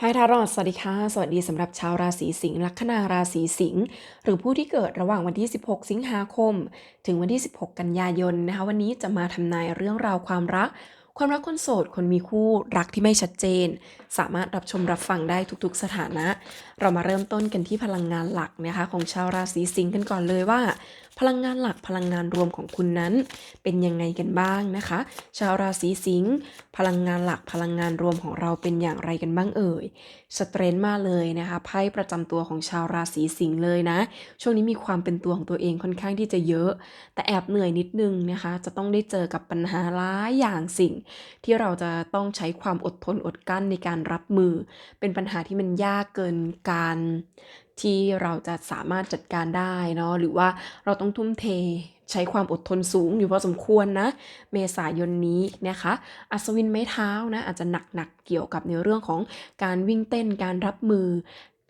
ไฮทารอนสวัสดีค่ะ สวัสดีสำหรับชาวราศีสิงห์ลัคนาราศีสิงห์หรือผู้ที่เกิดระหว่างวันที่ 16 สิงหาคม ถึงวันที่ 16 กันยายนนะคะ วันนี้จะมาทำนายเรื่องราวความรัก ความรักคนโสด คนมีคู่รักที่ไม่ชัดเจน สามารถรับชมรับฟังได้ทุกๆสถานะ เรามาเริ่มต้นกันที่พลังงานหลักนะคะของชาวราศีสิงห์กันก่อนเลยว่า พลังงานหลักพลังงานรวมของคุณนั้น เป็นยังไงกันบ้างนะคะ ชาวราศีสิงห์พลังงานหลักพลังงานรวมของเราเป็นอย่างไรกันบ้างเอ่ยสเตรนมาเลยนะคะไพ่ประจำตัวของชาวราศีสิงห์เลยนะ ช่วงนี้มีความเป็นตัวของตัวเองค่อนข้างที่จะเยอะ แต่แอบเหนื่อยนิดนึงนะคะ จะต้องได้เจอกับปัญหาหลายอย่างสิ่ง ที่เราจะต้องใช้ความอดทนอดกลั้นในการรับมือ เป็นปัญหาที่มันยากเกินการ ที่เราจะสามารถจัดการได้เนาะหรือว่าเราต้องทุ่มเทใช้ความอดทนสูงอยู่พอสมควรนะ เมษายนนี้นะคะ อัศวินไม้เท้านะอาจจะหนักๆเกี่ยวกับในเรื่องของการวิ่งเต้นการรับมือ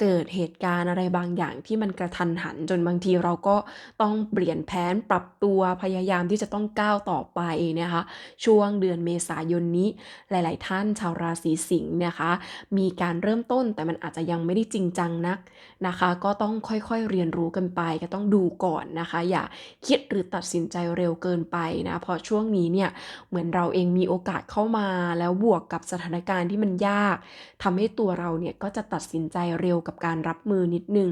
เกิดเหตุการณ์อะไรบางอย่างที่มันกระทันหัน จนบางทีเราก็ต้องเปลี่ยนแผนปรับตัวพยายามที่จะต้องก้าวต่อไปนะคะ ช่วงเดือนเมษายนนี้ หลาย ๆ ท่านชาวราศีสิงห์นะคะ มีการเริ่มต้นแต่มันอาจจะยังไม่ได้จริงจังนักนะคะ ก็ต้องค่อยๆเรียนรู้กันไป ก็ต้องดูก่อนนะคะ อย่าคิดหรือตัดสินใจเร็วเกินไปนะเพราะช่วงนี้เนี่ยเหมือนเราเองมีโอกาสเข้ามา แล้วบวกกับสถานการณ์ที่มันยากทำให้ตัวเราเนี่ยก็จะตัดสินใจเร็วกับการรับมือนิดนึง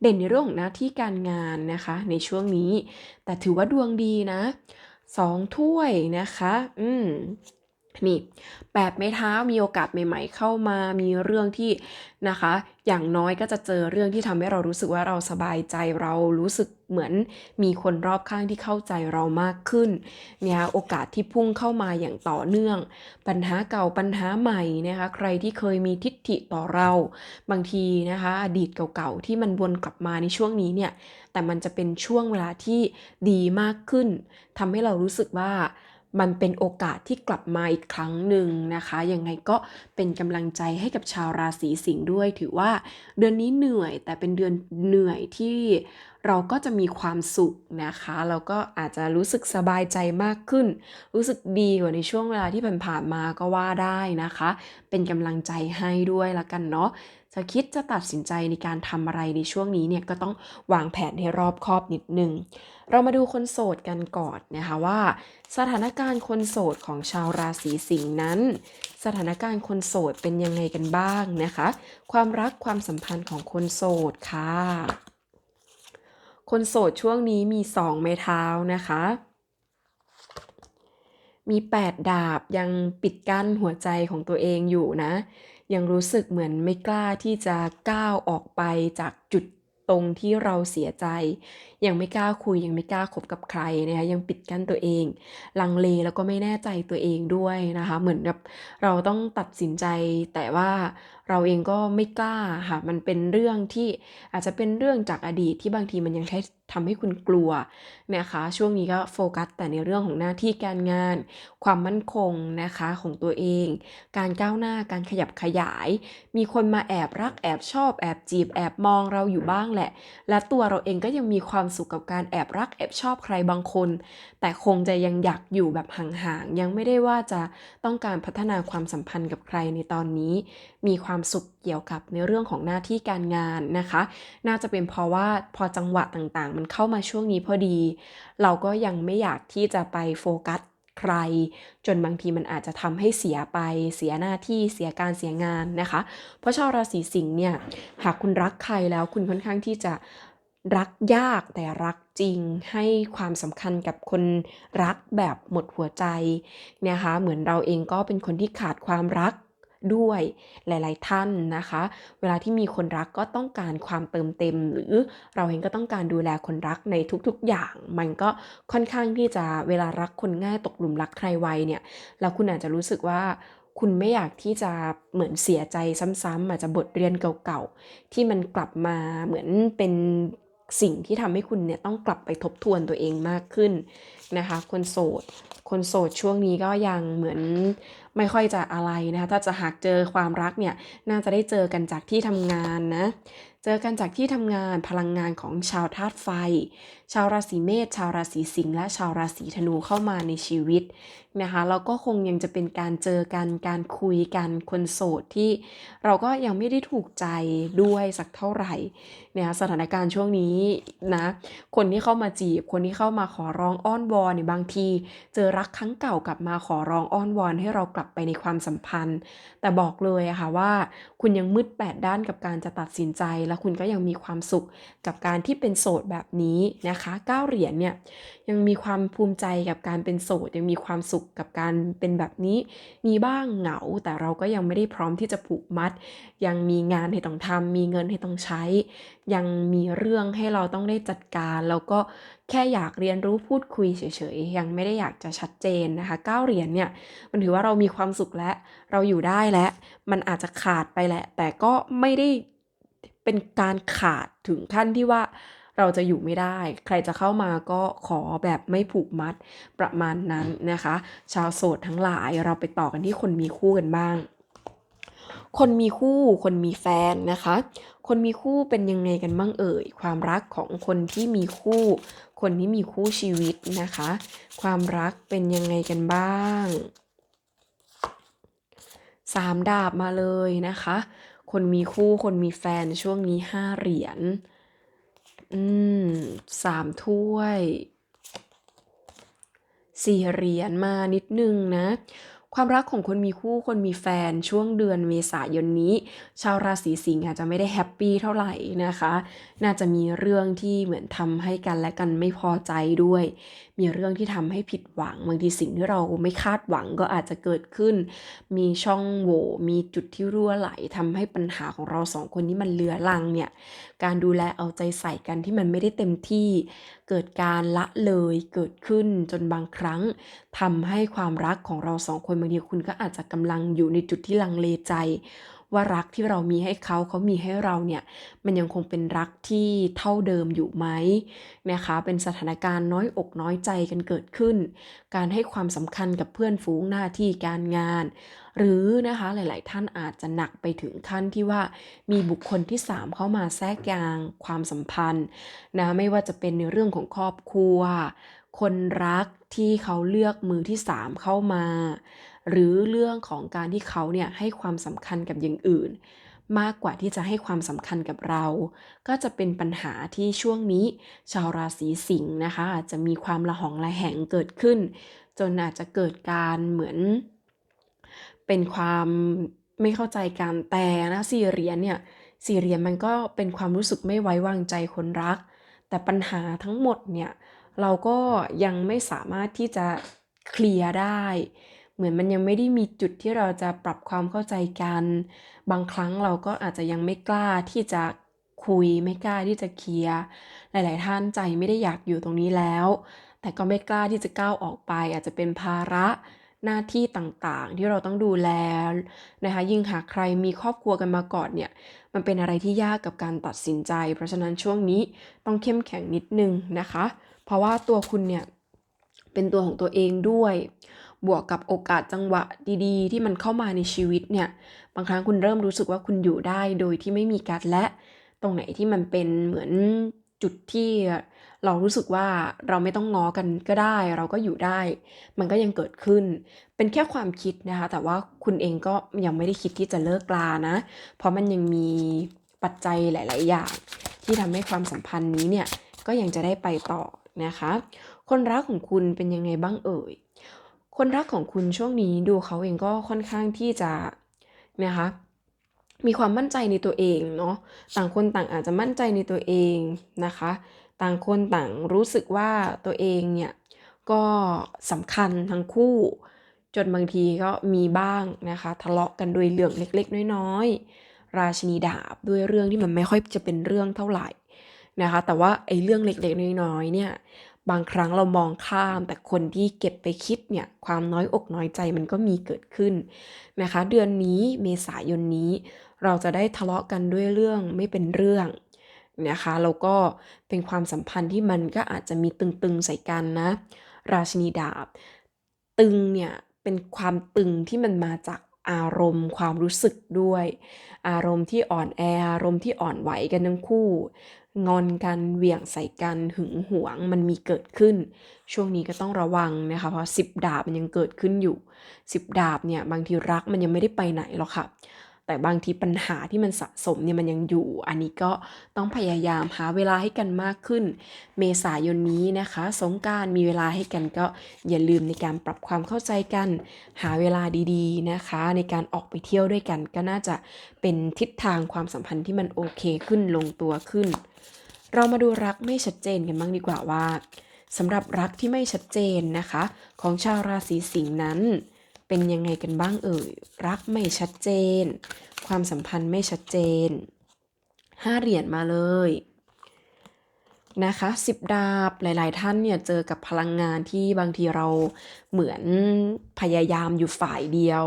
เด่นในเรื่องของหน้าที่การงานนะคะ ในช่วงนี้ แต่ถือว่าดวงดีนะสองถ้วยนะคะ อืม นี่แปดไม้เท้ามีโอกาสใหม่ ๆ เข้ามามีเรื่องที่นะคะ อย่างน้อยก็จะเจอเรื่องที่ทำให้เรารู้สึกว่าเราสบายใจเรารู้สึกเหมือนมีคนรอบข้างที่เข้าใจเรามากขึ้นเนี่ยโอกาสที่พุ่งเข้ามาอย่างต่อเนื่อง ปัญหาเก่าปัญหาใหม่นะคะใครที่เคยมีทิฏฐิต่อเรา บางทีนะคะ อดีตเก่าๆที่มันวนกลับมาในช่วงนี้เนี่ยแต่มันจะเป็นช่วงเวลาที่ดีมากขึ้นทำให้เรารู้สึกว่า มันเป็นโอกาสที่กลับมาอีกครั้งหนึ่งนะคะ ยังไงก็เป็นกำลังใจให้กับชาวราศีสิงห์ด้วย ถือว่าเดือนนี้เหนื่อย แต่เป็นเดือนเหนื่อยที่เราก็จะมีความสุขนะคะ แล้วก็อาจจะรู้สึกสบายใจมากขึ้น รู้สึกดีกว่าในช่วงเวลาที่ผ่านๆมาก็ว่าได้นะคะ เป็นกำลังใจให้ด้วยละกันเนาะ จะคิดจะตัดสินใจในการทำอะไรในช่วงนี้เนี่ยก็ต้องวางแผนให้รอบคอบนิดนึง เรามาดูคนโสดกันก่อนนะคะว่า สถานการณ์คนโสดของชาวราศีสิงห์นั้น สถานการณ์คนโสดเป็นยังไงกันบ้างนะคะ ความรักความสัมพันธ์ของคนโสดค่ะ คนโสดช่วงนี้มีสองไม้เท้านะคะมีแปดดาบยังปิดกั้นหัวใจของตัวเองอยู่นะ ยังรู้สึกเหมือนไม่กล้าที่จะก้าวออกไปจากจุดตรงที่เราเสียใจ ยังไม่กล้าคุยยังไม่กล้าคบกับใครนะคะยังปิดกั้นตัวเอง ลังเลแล้วก็ไม่แน่ใจตัวเองด้วยนะคะ เหมือนแบบเราต้องตัดสินใจแต่ว่าเราเองก็ไม่กล้าค่ะ มันเป็นเรื่องที่อาจจะเป็นเรื่องจากอดีตที่บางทีมันยังใช้ทำให้คุณกลัวนะคะ ช่วงนี้ก็โฟกัสแต่ในเรื่องของหน้าที่การงาน ความมั่นคงนะคะของตัวเอง การก้าวหน้าการขยับขยาย มีคนมาแอบรักแอบชอบแอบจีบแอบมองเราอยู่บ้างแหละ และตัวเราเองก็ยังมีความสุขกับการแอบรักแอบชอบใครบางคน แต่คงจะยังอยากอยู่แบบห่างๆยังไม่ได้ว่าจะต้องการพัฒนาความสัมพันธ์กับใครในตอนนี้ มีความความสุขเกี่ยวกับในเรื่องของหน้าที่การงานนะคะ น่าจะเป็นเพราะว่าพอจังหวะต่างๆ มันเข้ามาช่วงนี้พอดี เราก็ยังไม่อยากที่จะไปโฟกัสใคร จนบางทีมันอาจจะทำให้เสียไป เสียหน้าที่เสียการเสียงานนะคะ เพราะชาวราศีสิงห์เนี่ยหากคุณรักใครแล้วคุณค่อนข้างที่จะรักยากแต่รักจริงให้ความสำคัญกับคนรักแบบหมดหัวใจนะคะเหมือนเราเองก็เป็นคนที่ขาดความรัก ด้วยหลาย ๆ ท่านนะคะ เวลาที่มีคนรักก็ต้องการความเติมเต็ม หรือเราเองก็ต้องการดูแลคนรักในทุก ๆ อย่าง มันก็ค่อนข้างที่จะเวลารักคนง่ายตกหลุมรักใครไวเนี่ยแล้วคุณอาจจะรู้สึกว่าคุณไม่อยากที่จะเหมือนเสียใจซ้ำๆอาจจะบทเรียนเก่าๆ ที่มันกลับมาเหมือนเป็น สิ่งที่ทำให้คุณเนี่ยต้องกลับไปทบทวนตัวเองมากขึ้นนะคะ คนโสด คนโสดช่วงนี้ก็ยังเหมือนไม่ค่อยจะอะไรนะคะถ้าจะหากเจอความรักเนี่ยน่าจะได้เจอกันจากที่ทำงานนะเจอกันจากที่ทำงานพลังงานของชาวธาตุไฟ ชาวราศีเมษชาวราศีสิงห์และชาวราศีธนูเข้ามาในชีวิต นะคะแล้วก็คงยังจะเป็นการเจอกันการคุยกันคนโสดที่เราก็ยังไม่ได้ถูกใจด้วยสักเท่าไหร่เนี่ยสถานการณ์ช่วงนี้นะคนที่เข้ามาจีบ คนที่เข้ามาขอร้องอ้อนวอนเนี่ยบางที เจอรักครั้งเก่ากลับมาขอร้องอ้อนวอนให้เรากลับไปในความสัมพันธ์ แต่บอกเลยอะค่ะว่า คุณยังมืดแปดด้านกับการจะตัดสินใจ และคุณก็ยังมีความสุขกับการที่เป็นโสดแบบนี้นะคะก้าเหรียญเนี่ยยังมีความภูมิใจกับการเป็นโสดยังมีความสุขกับการเป็นแบบนี้ มีบ้างเหงา แต่เราก็ยังไม่ได้พร้อมที่จะผูกมัด ยังมีงานให้ต้องทำมีเงินให้ต้องใช้ ยังมีเรื่องให้เราต้องได้จัดการ แล้วก็แค่อยากเรียนรู้พูดคุยเฉยๆ ยังไม่ได้อยากจะชัดเจนนะคะก้าเหรียญเนี่ยมันถือว่าเรามีความสุขและเราอยู่ได้และมันอาจจะขาดไปแหละ แต่ก็ไม่ได้เป็นการขาดถึงขั้นที่ว่า เราจะอยู่ไม่ได้ ใครจะเข้ามาก็ขอแบบไม่ผูกมัดประมาณนั้นนะคะ ชาวโสดทั้งหลายเราไปต่อกันที่คนมีคู่กันบ้าง คนมีคู่คนมีแฟนนะคะ คนมีคู่เป็นยังไงกันบ้างเอ่ย ความรักของคนที่มีคู่ คนที่มีคู่ชีวิตนะคะ ความรักเป็นยังไงกันบ้างสามดาบมาเลยนะคะ คนมีคู่คนมีแฟนช่วงนี้ห้าเหรียญ อืมสามถ้วย สี่เหรียญมานิดนึงนะ ความรักของคนมีคู่คนมีแฟนช่วงเดือนเมษายนนี้ ชาวราศีสิงห์อาจจะไม่ได้แฮปปี้เท่าไหร่นะคะ น่าจะมีเรื่องที่เหมือนทำให้กันและกันไม่พอใจด้วย มีเรื่องที่ทำให้ผิดหวังบางทีสิ่งที่เราไม่คาดหวังก็อาจจะเกิดขึ้น มีช่องโหว่มีจุดที่รั่วไหลทำให้ปัญหาของเราสองคนนี้มันเลือรังเนี่ยการดูแลเอาใจใส่กันที่มันไม่ได้เต็มที่เกิดการละเลยเกิดขึ้นจนบางครั้งทำให้ความรักของเราสองคนบางทีคุณก็อาจจะกำลังอยู่ในจุดที่ลังเลใจ ว่ารักที่เรามีให้เขาเขามีให้เราเนี่ยมันยังคงเป็นรักที่เท่าเดิมอยู่ไหมนะคะเป็นสถานการณ์น้อยอกน้อยใจกันเกิดขึ้น การให้ความสำคัญกับเพื่อนฝูงหน้าที่การงาน หรือนะคะหลาย ๆ ท่านอาจจะหนักไปถึงขั้นที่ว่ามีบุคคลที่ 3 เข้ามาแทรกกลางความสัมพันธ์นะไม่ว่าจะเป็นในเรื่องของครอบครัว คนรักที่เขาเลือกมือที่ 3 เข้ามา หรือเรื่องของการที่เขาเนี่ยให้ความสำคัญกับอย่างอื่น มากกว่าที่จะให้ความสำคัญกับเรา ก็จะเป็นปัญหาที่ช่วงนี้ ชาวราศีสิงห์นะคะอาจจะมีความละหองละแหงเกิดขึ้น จนอาจจะเกิดการเหมือน เป็นความไม่เข้าใจกันแต่นะสี่เหรียญเนี่ยสี่เหรียญมันก็เป็นความรู้สึกไม่ไว้วางใจคนรัก แต่ปัญหาทั้งหมดเนี่ย เราก็ยังไม่สามารถที่จะเคลียร์ได้ เหมือนมันยังไม่ได้มีจุดที่เราจะปรับความเข้าใจกัน บางครั้งเราก็อาจจะยังไม่กล้าที่จะคุยไม่กล้าที่จะเคลียร์หลาย ๆ ท่านใจไม่ได้อยากอยู่ตรงนี้แล้ว แต่ก็ไม่กล้าที่จะก้าวออกไป อาจจะเป็นภาระหน้าที่ต่างๆ ที่เราต้องดูแลนะคะยิ่งหากใครมีครอบครัวกันมาก่อนเนี่ยมันเป็นอะไรที่ยากกับการตัดสินใจ เพราะฉะนั้นช่วงนี้ต้องเข้มแข็งนิดนึงนะคะ เพราะว่าตัวคุณเนี่ยเป็นตัวของตัวเองด้วย บวกกับโอกาสจังหวะดีๆ ที่มันเข้ามาในชีวิตเนี่ย บางครั้งคุณเริ่มรู้สึกว่าคุณอยู่ได้โดยที่ไม่มีการและตรงไหนที่มันเป็นเหมือนจุดที่เรารู้สึกว่าเราไม่ต้องง้อกันก็ได้ เราก็อยู่ได้ มันก็ยังเกิดขึ้น เป็นแค่ความคิดนะคะ แต่ว่าคุณเองก็ยังไม่ได้คิดที่จะเลิกลานะ เพราะมันยังมีปัจจัยหลาย ๆ อย่าง ที่ทำให้ความสัมพันธ์นี้เนี่ยก็ยังจะได้ไปต่อ นะคะ คนรักของคุณเป็นยังไงบ้างเอ่ย คนรักของคุณช่วงนี้ดูเขาเองก็ค่อนข้างที่จะนะคะมีความมั่นใจในตัวเองเนาะต่างคนต่างอาจจะมั่นใจในตัวเองนะคะ ต่างคนต่างรู้สึกว่าตัวเองเนี่ยก็สำคัญทั้งคู่ จนบางทีก็มีบ้างนะคะ ทะเลาะกันด้วยเรื่องเล็ก ๆ น้อยๆราชินีดาบด้วยเรื่องที่มันไม่ค่อยจะเป็นเรื่องเท่าไหร่ นะคะ แต่ว่าไอ้เรื่องเล็กๆ น้อยๆ เนี่ย บางครั้งเรามองข้าม แต่คนที่เก็บไปคิดเนี่ย ความน้อยอกน้อยใจมันก็มีเกิดขึ้นนะคะ เดือนนี้เมษายนนี้ เราจะได้ทะเลาะกันด้วยเรื่องไม่เป็นเรื่องนะคะ แล้วก็เป็นความสัมพันธ์ที่มันก็อาจจะมีตึงๆใส่กันนะ ราชินีดาบ ตึงเนี่ยเป็นความตึงที่มันมาจากอารมณ์ความรู้สึกด้วย อารมณ์ที่อ่อนแออารมณ์ที่อ่อนไหวกันทั้งคู่ งอนกันเหวี่ยงใส่กันหึงหวงมันมีเกิดขึ้น ช่วงนี้ก็ต้องระวังนะคะ เพราะสิบดาบมันยังเกิดขึ้นอยู่สิบดาบเนี่ยบางทีรักมันยังไม่ได้ไปไหนหรอกค่ะ แต่บางทีปัญหาที่มันสะสมเนี่ยมันยังอยู่ อันนี้ก็ต้องพยายามหาเวลาให้กันมากขึ้น เมษายนนี้นะคะ สงการมีเวลาให้กันก็อย่าลืมในการปรับความเข้าใจกัน หาเวลาดีๆนะคะ ในการออกไปเที่ยวด้วยกัน ก็น่าจะเป็นทิศทางความสัมพันธ์ที่มันโอเคขึ้นลงตัวขึ้น เรามาดูรักไม่ชัดเจนกันบ้างดีกว่าว่าสำหรับรักที่ไม่ชัดเจนนะคะ ของชาวราศีสิงห์นั้น เป็นยังไงกันบ้างเอ่ย รักไม่ชัดเจน ความสัมพันธ์ไม่ชัดเจนห้าเหรียญมาเลยนะคะสิบดาบหลาย ๆ ท่านเนี่ยเจอกับพลังงานที่บางทีเราเหมือนพยายามอยู่ฝ่ายเดียว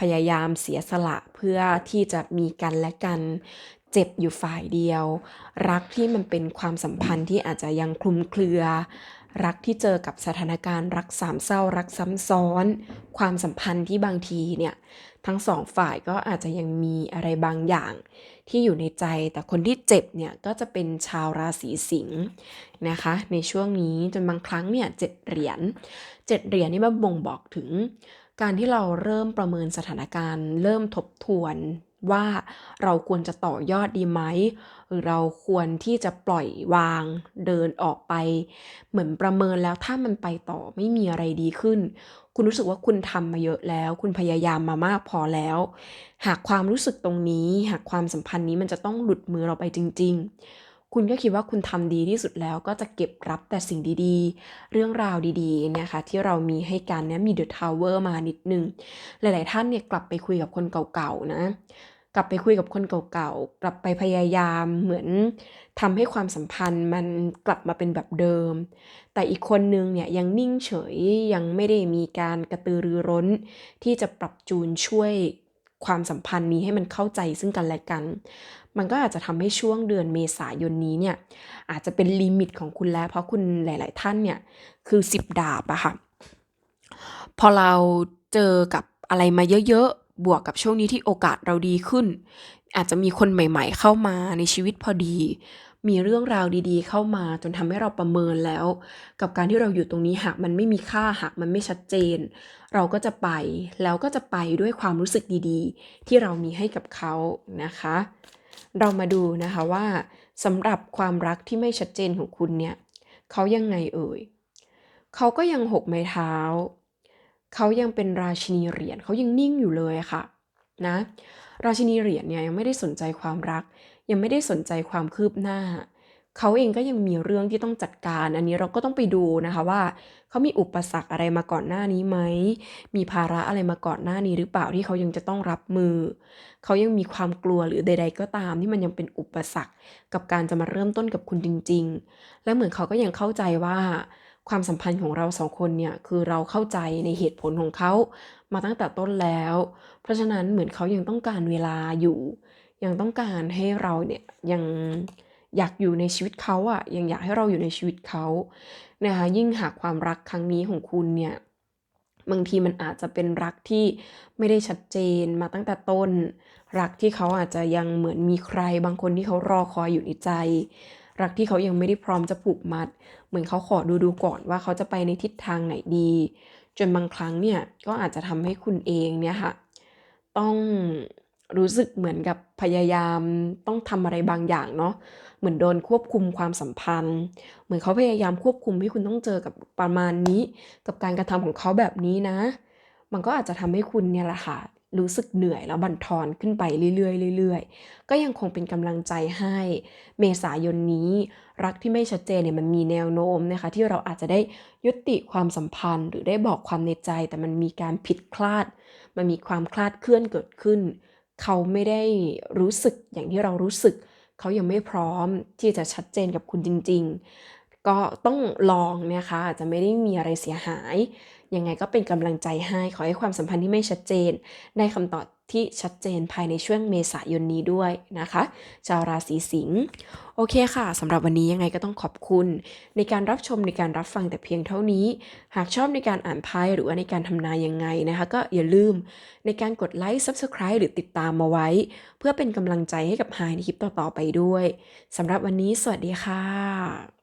พยายามเสียสละเพื่อที่จะมีกันและกันเจ็บอยู่ฝ่ายเดียว รักที่มันเป็นความสัมพันธ์ที่อาจจะยังคลุมเครือ รักที่เจอกับสถานการณ์ รักสามเศร้า รักซ้ำซ้อน ความสัมพันธ์ที่บางทีเนี่ยทั้งสองฝ่ายก็อาจจะยังมีอะไรบางอย่าง ที่อยู่ในใจแต่คนที่เจ็บเนี่ยก็จะเป็นชาวราศีสิงห์นะคะ ในช่วงนี้จนบางครั้งเนี่ยเจ็ดเหรียญเจ็ดเหรียญนี่มันบ่งบอกถึง การที่เราเริ่มประเมินสถานการณ์ เริ่มทบทวน ว่าเราควรจะต่อยอดดีไหมหรือเราควรที่จะปล่อยวางเดินออกไป เหมือนประเมินแล้วถ้ามันไปต่อไม่มีอะไรดีขึ้น คุณรู้สึกว่าคุณทำมาเยอะแล้ว คุณพยายามมามากพอแล้ว หากความรู้สึกตรงนี้ หากความสัมพันธ์นี้มันจะต้องหลุดมือเราไปจริง ๆคุณก็คิดว่าคุณทำดีที่สุดแล้วก็จะเก็บรับแต่สิ่งดีๆ เรื่องราวดีๆเนี่ยค่ะที่เรามีให้กันเนี่ยมีเดอะทาวเวอร์มานิดนึง หลายๆท่านเนี่ยกลับไปคุยกับคนเก่าๆนะ กลับไปคุยกับคนเก่าๆ กลับไปพยายามเหมือนทำให้ความสัมพันธ์มันกลับมาเป็นแบบเดิม แต่อีกคนนึงเนี่ยยังนิ่งเฉยยังไม่ได้มีการกระตือรือร้น ที่จะปรับจูนช่วยความสัมพันธ์นี้ให้มันเข้าใจซึ่งกันและกัน มันก็อาจจะทำให้ช่วงเดือนเมษายนนี้เนี่ยอาจจะเป็นลิมิตของคุณแล้ว เพราะคุณหลาย ๆ ท่านเนี่ยคือสิบดาบอะค่ะ พอเราเจอกับอะไรมาเยอะๆ บวกกับช่วงนี้ที่โอกาสเราดีขึ้น อาจจะมีคนใหม่ ๆ เข้ามาในชีวิตพอดี มีเรื่องราวดีๆ เข้ามาจนทำให้เราประเมินแล้ว กับการที่เราอยู่ตรงนี้หากมันไม่มีค่าหากมันไม่ชัดเจน เราก็จะไปแล้วก็จะไปด้วยความรู้สึกดีๆ ที่เรามีให้กับเขานะคะ เรามาดูนะคะว่าสำหรับความรักที่ไม่ชัดเจนของคุณเนี่ยเขายังไงเอ่ยเขาก็ยังหกไม้เท้า เขายังเป็นราชินีเหรียญเขายังนิ่งอยู่เลยค่ะนะราชินีเหรียญเนี่ยยังไม่ได้สนใจความรัก ยังไม่ได้สนใจความคืบหน้า เขาเองก็ยังมีเรื่องที่ต้องจัดการ อันนี้เราก็ต้องไปดูนะคะว่า เขามีอุปสรรคอะไรมาก่อนหน้านี้ไหม มีภาระอะไรมาก่อนหน้านี้หรือเปล่าที่เขายังจะต้องรับมือ เขายังมีความกลัวหรือใด ๆ ก็ตามที่มันยังเป็นอุปสรรคกับการจะมาเริ่มต้นกับคุณจริง ๆ และเหมือนเขาก็ยังเข้าใจว่า ความสัมพันธ์ของเราสองคนเนี่ยคือเราเข้าใจในเหตุผลของเขามาตั้งแต่ต้นแล้ว เพราะฉะนั้นเหมือนเขายังต้องการเวลาอยู่ ยังต้องการให้เราเนี่ยยังอยากอยู่ในชีวิตเขาอะยังอยากให้เราอยู่ในชีวิตเขานะคะยิ่งหากความรักครั้งนี้ของคุณเนี่ยบางทีมันอาจจะเป็นรักที่ไม่ได้ชัดเจนมาตั้งแต่ต้น รักที่เขาอาจจะยังเหมือนมีใครบางคนที่เขารอคอยอยู่ในใจ รักที่เขายังไม่ได้พร้อมจะผูกมัด เหมือนเขาขอดูดูก่อนว่าเขาจะไปในทิศทางไหนดี จนบางครั้งเนี่ยก็อาจจะทำให้คุณเองเนี่ยค่ะ ต้องรู้สึกเหมือนกับพยายามต้องทำอะไรบางอย่างเนาะเหมือนโดนควบคุมความสัมพันธ์ เหมือนเขาพยายามควบคุมให้คุณต้องเจอกับประมาณนี้ กับการกระทำของเขาแบบนี้นะ มันก็อาจจะทำให้คุณเนี่ยแหละค่ะ รู้สึกเหนื่อยแล้วบั่นทอนขึ้นไปเรื่อยๆเรื่อยๆ ก็ยังคงเป็นกำลังใจให้ เมษายนนี้ รักที่ไม่ชัดเจนเนี่ยมันมีแนวโน้มนะคะ ที่เราอาจจะได้ยุติความสัมพันธ์ หรือได้บอกความในใจ แต่มันมีการผิดคลาด มันมีความคลาดเคลื่อนเกิดขึ้น เขาไม่ได้รู้สึกอย่างที่เรารู้สึก เขายังไม่พร้อมที่จะชัดเจนกับคุณจริง ๆ ก็ต้องลองนะคะอาจจะไม่ได้มีอะไรเสียหาย ยังไงก็เป็นกำลังใจให้ขอให้ความสัมพันธ์ที่ไม่ชัดเจน ได้คำตอบที่ชัดเจนภายในช่วงเมษายนนี้ด้วยนะคะชาวราศีสิงห์โอเคค่ะสำหรับวันนี้ยังไงก็ต้องขอบคุณ ในการรับชมในการรับฟังแต่เพียงเท่านี้ หากชอบในการอ่านไพ่หรือว่าในการทำนายยังไงนะคะ ก็อย่าลืมในการกดไลค์ Subscribe หรือติดตามมาไว้ เพื่อเป็นกำลังใจให้กับไฮในคลิปต่อๆไปด้วยสำหรับวันนี้สวัสดีค่ะ